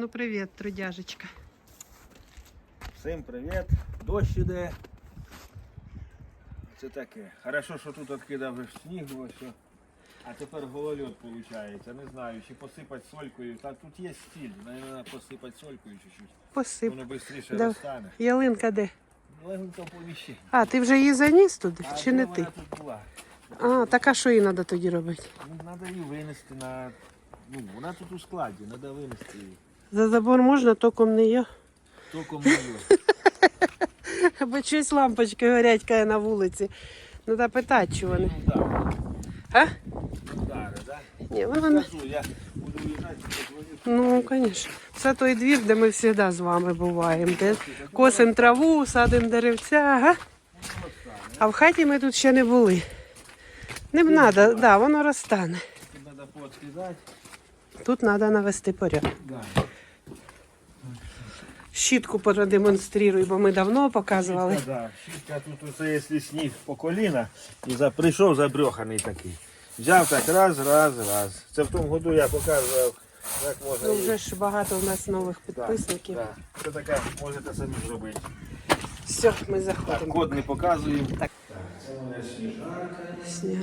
Ну, привіт, трудяжечка. Всім привіт. Дощ іде. Це таке. Хорошо, що тут відкидав вже снігу. Ось. о. А тепер голольот виходить. Не знаю, чи посипати солькою. Так тут є стіль. Наверное, посипати солькою чуть-чуть. Посип. Воно швидше Да. розтане. Ялинка де? Легенько поміщення. А, ти вже її заніс туди? А Чи не вона ти? тут була? А, так а що їй треба тоді робити? Ну, треба її винести на. Ну, вона тут у складі, треба винести її. За забор можна, током не я. Тільки мою. Бо щось лампочки горять каже, на вулиці. Треба питати, чи вони. А? Удари, да? Ні, не. Скажу, я буду виїжджати. Ну, звісно. Це той двір, де ми завжди з вами буваємо. Де косимо траву, садимо деревця, ага. А в хаті ми тут ще не були. Не б треба, да, воно розтане. Тут треба пооткидати. Тут треба навести порядок. Да. Щітку продемонструй, бо ми давно показували. Щітка, да. Щітка тут оце, якщо сніг по коліна, і за, прийшов забрьоханий такий. Взяв так раз, раз, раз. Це в тому году я показував, як можна. Ну, вже ж багато у нас нових Да, підписників. да. Це таке можете самі зробити. Все, ми Так, заходимо. код не показуємо. Так. Це нас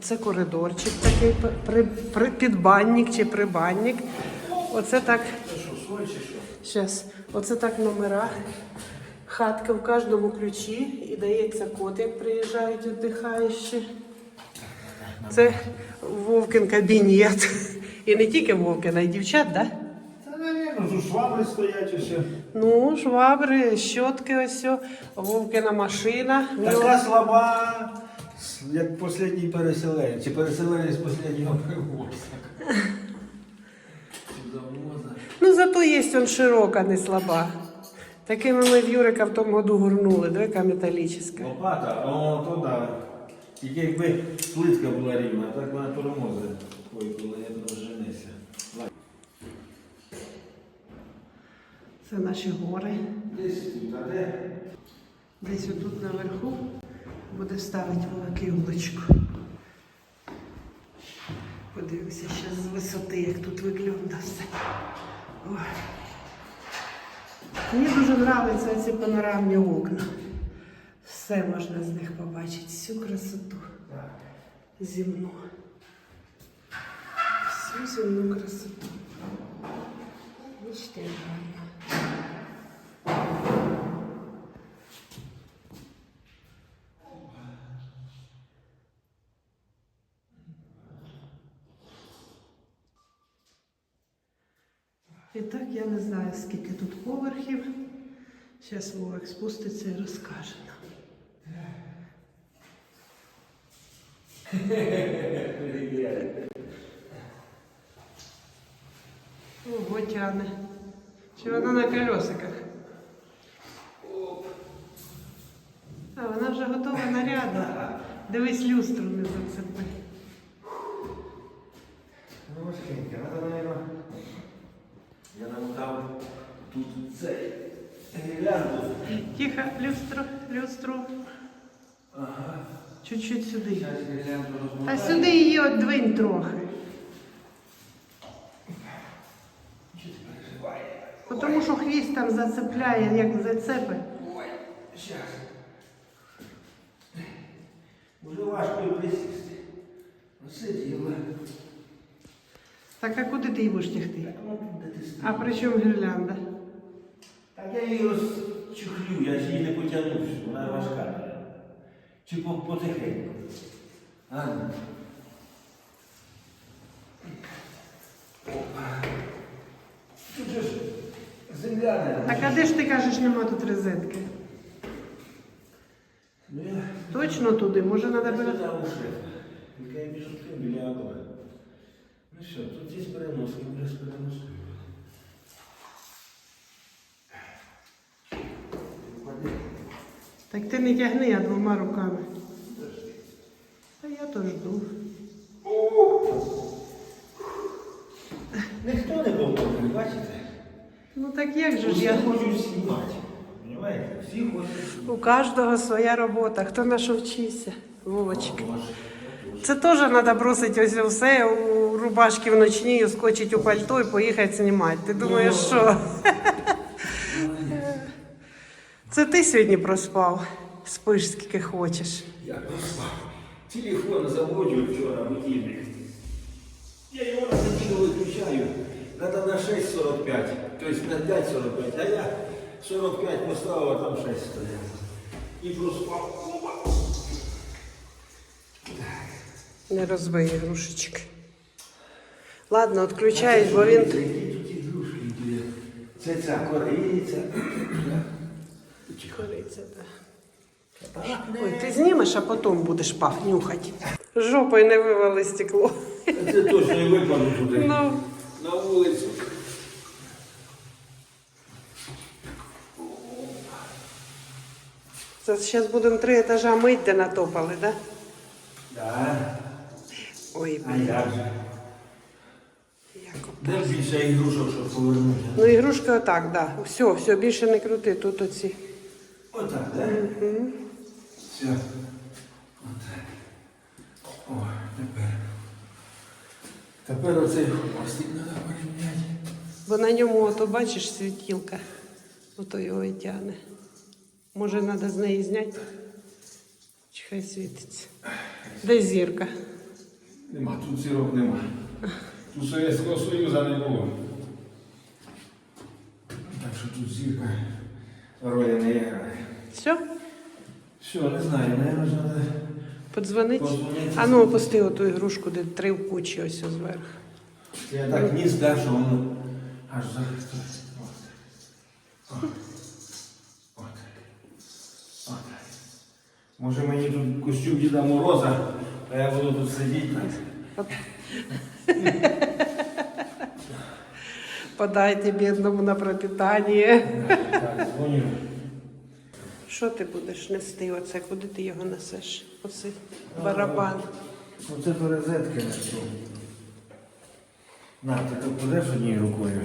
Це коридорчик такий, при, при, підбанник чи прибанник. Оце так. Це що, соль чи що? Зараз, оце так номера. Хатка в кожному ключі і дається код, як приїжджають віддихаючі. Це Вовкин кабінет. І не тільки Вовкин, а й дівчат, так? Да? Та, швабри стоять усе. Ну, швабри, щотки ось, Вовкина машина. Така слаба, як останній переселенець, чи переселенець останнього привоза. Ну, зато є он широка, не слаба. Такими ми в Юрика в тому году гурнули, двека металічна. Лопата, о, то да. Тільки якби плитка була рівна, так вона тормозить. Ой, коли я розженеся. Це наші гори. Десь тут, а де? Десь отут наверху буде ставити великий улочку. Подивимося ще з висоти, як тут виглядає все. Ой. Мені дуже подобаються ці панорамні окна. Все можна з них побачити, всю красоту земну. Всю земну красоту. Бачите, І так я не знаю, скільки тут поверхів. Зараз Вовик спуститься і розкаже нам. Ого, тяне. Чи вона на колесиках? А, вона вже готова нарядна. Дивись, люстру не зацепи. Ну, важкенька, треба, наверное, я намотав тут цей гірлянду. Тихо, люстру, люстру. Ага. Чуть-чуть сюди. Зараз Та сюди її одвинь трохи. Тому що хвіст там зацепляє, як зацепи. Ой, щас. Уже важко і присісти. Оце діло. Так а куди ти її будеш тягти? Так, ну де ти А при чому гірлянда? Так я її розчухлю, я ж її не потягнувся, вона важка. Чи потихеньку. А? Тут же ж земля не Так а де ж ти кажеш, нема тут розетки? Ну я Точно туди, може треба сказав. Тільки я біжу тим біля окна. Ну що, тут є переноски, вже з переноски. Так ти не тягни, а двома руками. А я то жду. Ніхто не допоможе, бачите? Ну так як же ж я? хочуть знімати. Понимаєте? Всі хочуть У кожного своя робота. Хто на що вчився? Вовочка. Боже. Це теж треба бросити ось все у рубашки в ночні, скочити у пальто і поїхати знімати. Ти думаєш, що? Це ти сьогодні проспав. Спиш скільки хочеш. Я проспав. Телефон заводю вчора, будильник. Я його на неділю виключаю. Надо на 6.45, тобто на 5.45, а я 45 поставив, а там 6 стояло. І проспав. Не розбий ігрушечки. Ладно, відключаєш, бо він. Це ця кориця. Кориця. Ой, ти знімеш, а потім будеш пах нюхати. Жопою не вивали стекло. Це точно і випаду туди. Ну, На вулицю. це зараз будемо три етажа мити, де натопали, да? Да. Ой, А блін, як же? Де більше ігрушок, щоб повернути? Ну, ігрушка отак, да. Все, все, більше не крути, тут оці. Отак, так? Угу. Все. Отак. О, тепер. Тепер оцей хвостик треба порівняти. Бо на ньому, ото бачиш, світілка. Ото його і тягне. Може, треба з неї зняти? Чи хай світиться. Де зірка? Нема, тут зірок нема. Тут Совєтського Союзу не було. Так що тут зірка ролі не грає. Все? Все, не знаю, наверное, треба. Подзвонить? Подзвонити. А ну опусти оту ігрушку, де три в кучі ось зверху. Я так ніс дав, що воно аж за. От. От. От. Може мені тут костюм Діда Мороза, а я буду тут сидіти. Подайте бідному на пропитання. Що ти будеш нести оце? Куди ти його несеш? Оце барабан. Оце до розетки несу. На, ти тут будеш однією рукою.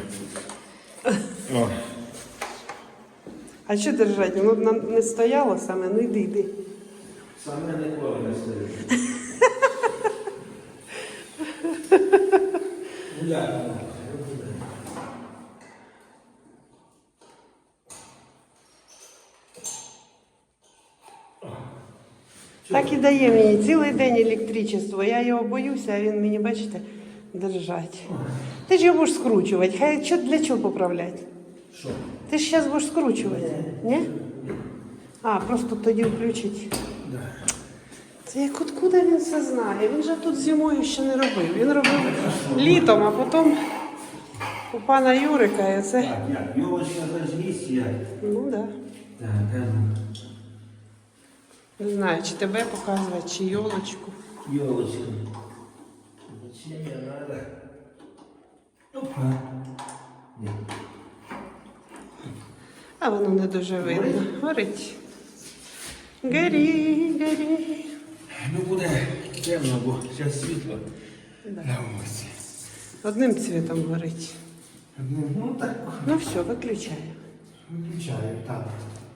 О. А що держати? Б нам не стояло саме, ну йди, йди. Саме ніколи не стоїть. Ну, як? Так і дає мені цілий день електричество. Я його боюся, а він мені, бачите, держать. Ти ж його будеш скручувати. Хай що для чого поправляти? Що? Ти ж зараз будеш скручувати, ні? А, просто тоді включить. Це як откуда він це знає? Він же тут зимою ще не робив. Він робив літом, а потім у пана Юрика і це. Так, як? Йолочка зажгість, як? Ну так. Да. Так, ну. Не знаю, чи тебе показувати, чи йолочку. Елочка. Значение надо. Опа. А воно не дуже видно. Горить. Горі, горі. Ну буде темно, бо зараз світло Да. на вулиці. Одним цвітом горить. Ну так, Ну все, виключаю. виключаю, так.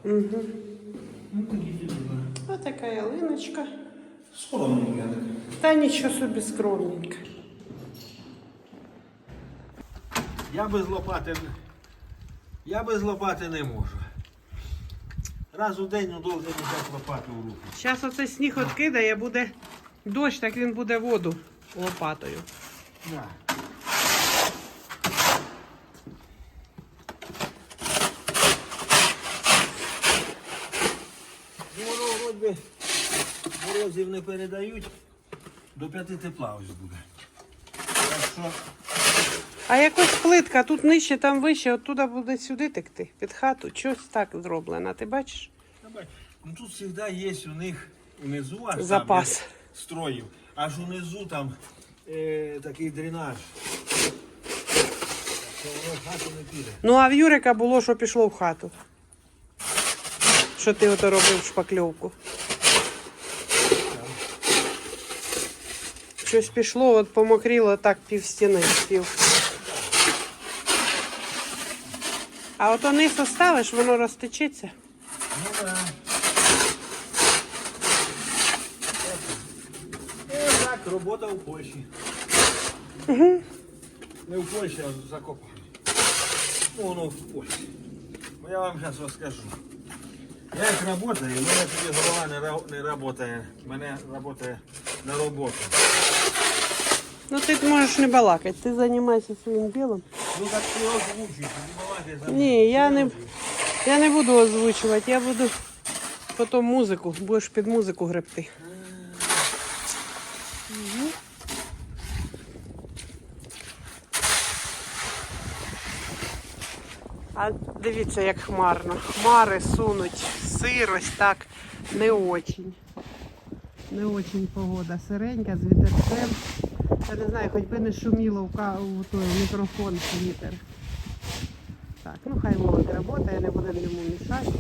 Угу. Ну тоді діло. Ось така ялиночка. Скромненько. так. Та нічого собі скромненька. Я без лопати. Я без лопати не можу. Раз у день ну, должен взяти лопату в руку. Зараз оце сніг відкидає, буде дощ, так він буде воду лопатою. Да. Ну, воно морозів не передають, до п'яти тепла ось буде. Так що А якось плитка тут нижче, там вище, оттуда буде сюди текти, під хату. Щось так зроблено, ти бачиш? Ну, тут завжди є у них унизу аж там, Запас. як строїв, аж унизу там е, такий дренаж. Так що воно в хату не піде. Ну а в Юрика було, що пішло в хату. Що ти ото робив шпакльовку? Щось пішло, от помокріло так пів стіни, пів. А ото низ оставиш, воно розтечеться. Ну да. Ось так робота у Польщі. Не в Польщі, а в Закопані. Ну, воно в Польщі. Я вам зараз розкажу. Я як працюю, в мене тоді голова не, не працює. В мене працює на роботу. Ну ти можеш не балакати, ти займайся своїм ділом. Ну так ти озвучуй, не балакай за Ні, я не, я не буду озвучувати, я буду потім музику, будеш під музику гребти. А дивіться, як хмарно. Хмари сунуть, сирость так не очень. Не очень погода. Сиренька з вітерцем. Я не знаю, хоч би не шуміло в, ка- в той мікрофон вітер. Так, ну хай молодь працює, не буде йому мішати.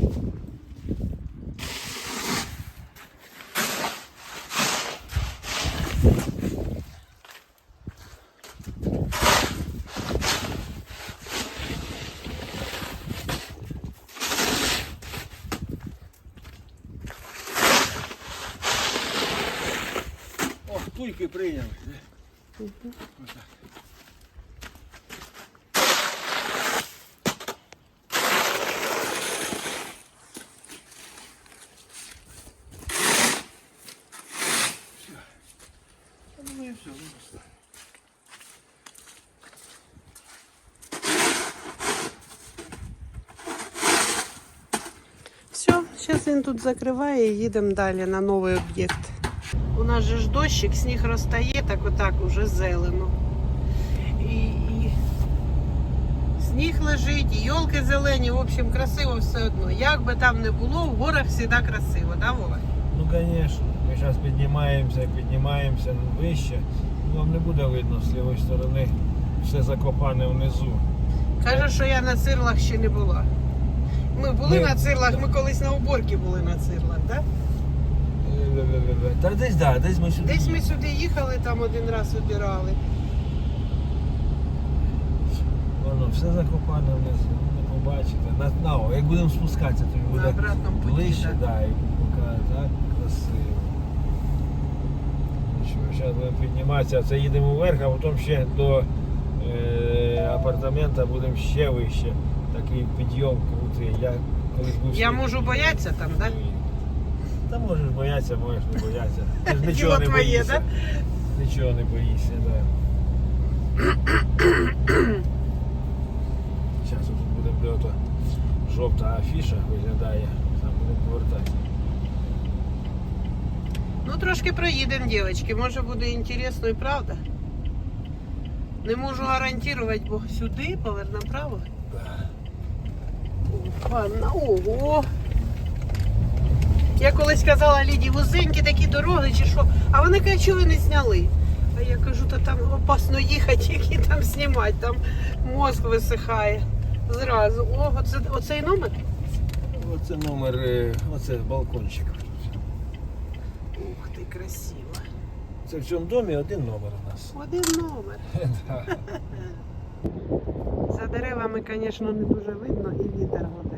О, туйки прийняв. Все. Ну і все, зараз він тут закриває і їдемо далі на новий об'єкт. У нас же ж дощик, сніг розтає, так отак уже зелено. І, і сніг лежить, і йолки зелені, в общем, красиво все одно. Як би там не було, в горах завжди красиво, да, Вова? Ну, звісно. Ми зараз піднімаємося, піднімаємося вище. Вам не буде видно з лівої сторони. Все закопане внизу. Каже, що я на цирлах ще не була. Ми були Ми- на цирлах, ми колись на уборці були на цирлах, так? Да? Та десь, да, десь ми сюди. Десь ми сюди їхали, там один раз обирали. Воно все закопане внизу, ну, не побачите. На, на, о, як будемо спускатися, то На буде обратному путі, ближче, так. да, і поки так красиво. Ну Що, зараз будемо підніматися, це їдемо вверх, а потім ще до е, апартамента будемо ще вище. Такий підйом крутий. Я колись був Я можу боятися там, так? Да? Та можеш боятися, можеш не боятися. Ти ж нічого не твоє, боїшся. да? Нічого не боїшся, да. Зараз тут буде де ото жовта афіша виглядає. Там будемо повертатися. Ну, трошки проїдемо, дівчатки. Може буде інтересно і правда. Не можу гарантувати, бо сюди повер направо. Ладно, ого. Я колись казала Ліді, вузенькі такі дороги чи що, а вони кажуть, що ви не зняли. А я кажу, та там опасно їхати, які там знімати, там мозк висихає. Зразу. О, оце, оцей номер? Оце номер, е, оце балкончик. Ух ти, красиво. Це в цьому домі один номер у нас. Один номер. За деревами, звісно, не дуже видно і вітер гуде.